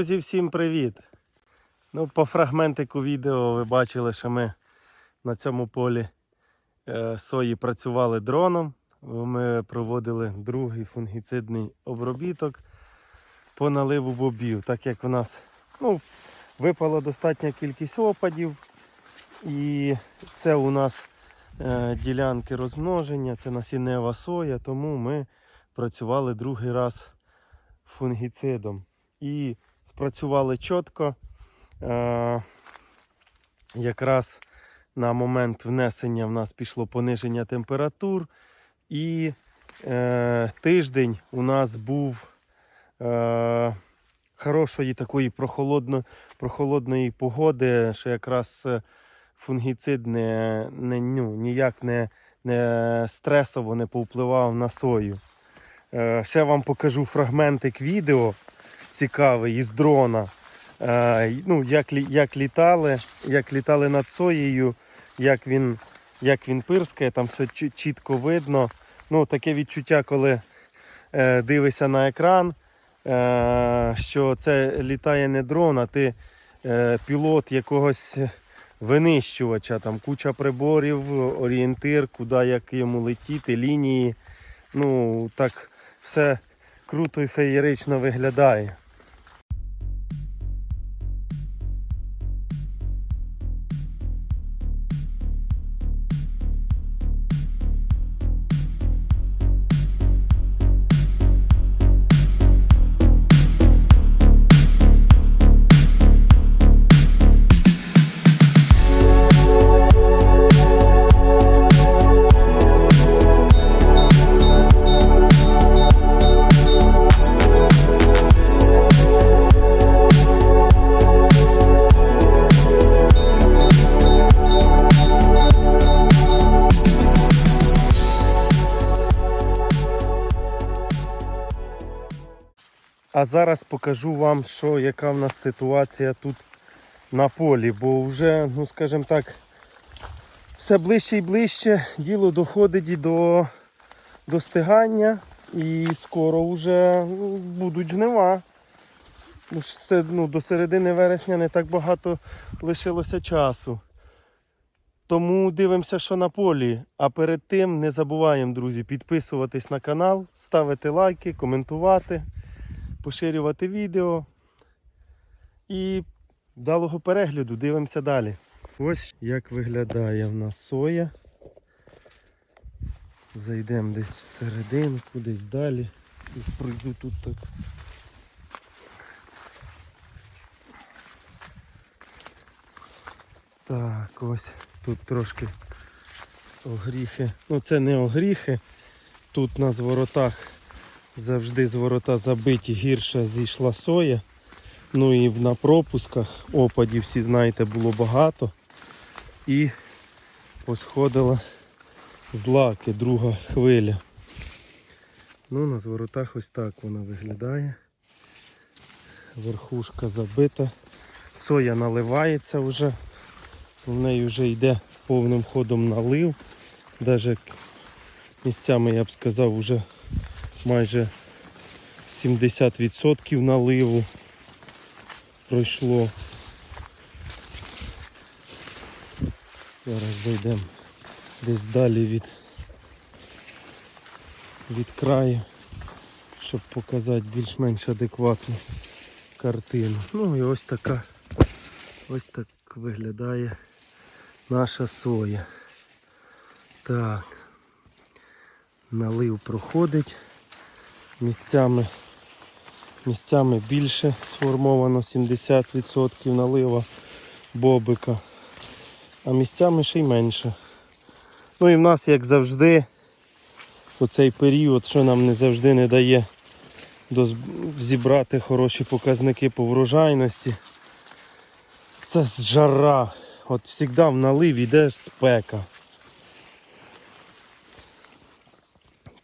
Друзі, всім привіт! Ну, по фрагментику відео ви бачили, що ми на цьому полі е, сої працювали дроном. Ми проводили другий фунгіцидний обробіток по наливу бобів, так як в нас ну, випала достатня кількість опадів. І це у нас е, ділянки розмноження, це насіннева соя, тому ми працювали другий раз фунгіцидом. І спрацювали чітко. Е, якраз на момент внесення в нас пішло пониження температур. І е, тиждень у нас був е, хорошої такої прохолодно, прохолодної погоди, що якраз е, фунгіцид не, не, ну, ніяк не, не стресово не повпливав на сою. Е, ще вам покажу фрагментик відео цікавий із дрона. Е, ну, як, як, літали, як літали над соєю, як він, як він пирскає, там все чітко видно. Ну, таке відчуття, коли е, дивишся на екран, е, що це літає не дрон, а ти пілот якогось винищувача, там куча приборів, орієнтир, куди як йому летіти, лінії. Ну, так все круто і феєрично виглядає. А зараз покажу вам, що яка в нас ситуація тут на полі, бо вже, ну скажімо так, все ближче і ближче діло доходить до достигання і скоро вже ну, будуть жнива. Ну, Це, ну, до середини вересня не так багато лишилося часу. Тому дивимося, що на полі. А перед тим не забуваємо, друзі, підписуватись на канал, ставити лайки, коментувати поширювати відео. І вдалого перегляду, дивимося далі. Ось як виглядає в нас соя. Зайдемо десь всерединку, десь далі. Десь пройду тут так. Так, ось тут трошки огріхи. Ну це не огріхи. Тут на зворотах завжди з ворота забиті, гірше зійшла соя. Ну і на пропусках опадів, всі знаєте, було багато. І посходила злаки, друга хвиля. Ну, на зворотах ось так вона виглядає. Верхушка забита. Соя наливається вже. В неї вже йде повним ходом налив. Навіть місцями, я б сказав, вже майже 70% наливу пройшло. Зараз зайдемо десь далі від, від краю, щоб показати більш-менш адекватну картину. Ну і ось така ось так виглядає наша соя. Так, налив проходить місцями, місцями більше сформовано 70% налива бобика, а місцями ще й менше. Ну і в нас, як завжди, оцей період, що нам не завжди не дає зібрати хороші показники по врожайності. Це жара. От завжди в налив йде спека.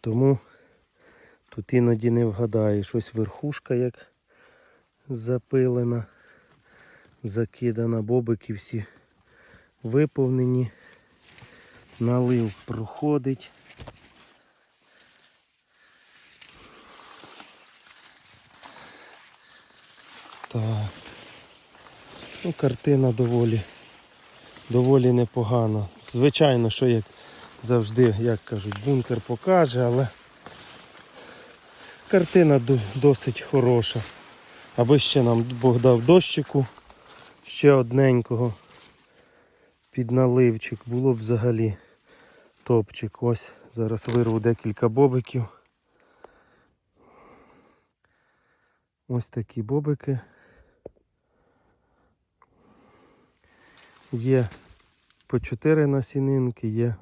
Тому Тут іноді не вгадаєш. Ось верхушка як запилена, закидана, бобики всі виповнені. Налив проходить. краса. Ну, картина доволі, доволі непогана. Звичайно, що як завжди, як кажуть, бункер покаже, але картина досить хороша. Аби ще нам Бог дав дощику, ще одненького під наливчик, було б взагалі топчик. Ось зараз вирву декілька бобиків. Ось такі бобики. Є по 4 насінинки, є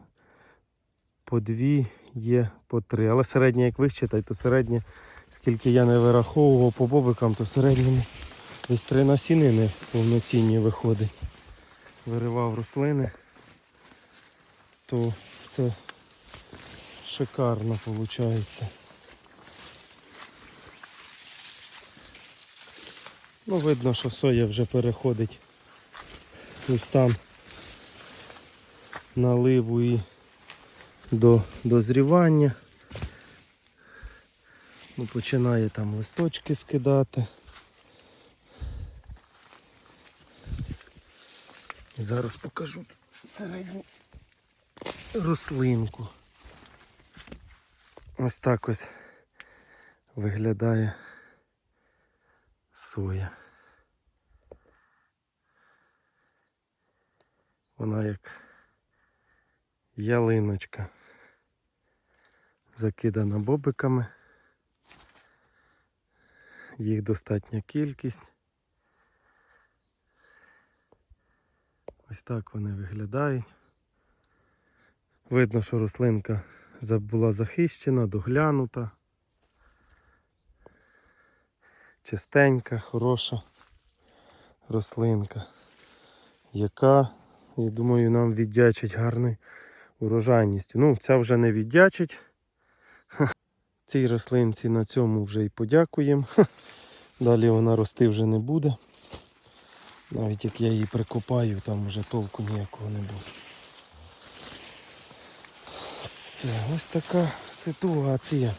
по 2, є по 3. Але середнє, як вищитай, то середнє, скільки я не вираховував по бобикам, то в середньому десь 3 насінини повноцінні виходить. Виривав рослини, то це шикарно виходить. Ну, видно, що соя вже переходить ось там наливу і до дозрівання. Ну, починає там листочки скидати. І зараз покажу середню рослинку. Ось так ось виглядає соя. Вона як ялиночка. Закидана бобиками. Їх достатня кількість. Ось так вони виглядають. Видно, що рослинка була захищена, доглянута. Чистенька, хороша рослинка, яка, я думаю, нам віддячить гарною урожайністю. Ну, ця вже не віддячить. Цій рослинці на цьому вже і подякуємо. Далі вона рости вже не буде. Навіть як я її прикопаю, там вже толку ніякого не буде. Все, ось така ситуація.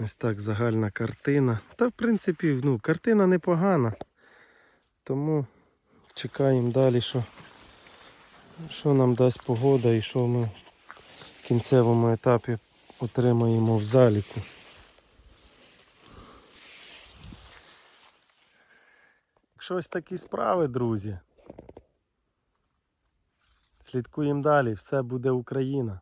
Ось так загальна картина. Та в принципі, ну, картина непогана. Тому чекаємо далі, що, що нам дасть погода і що ми в кінцевому етапі отримаємо в заліку. Якщо такі справи, друзі. Слідкуємо далі, все буде Україна.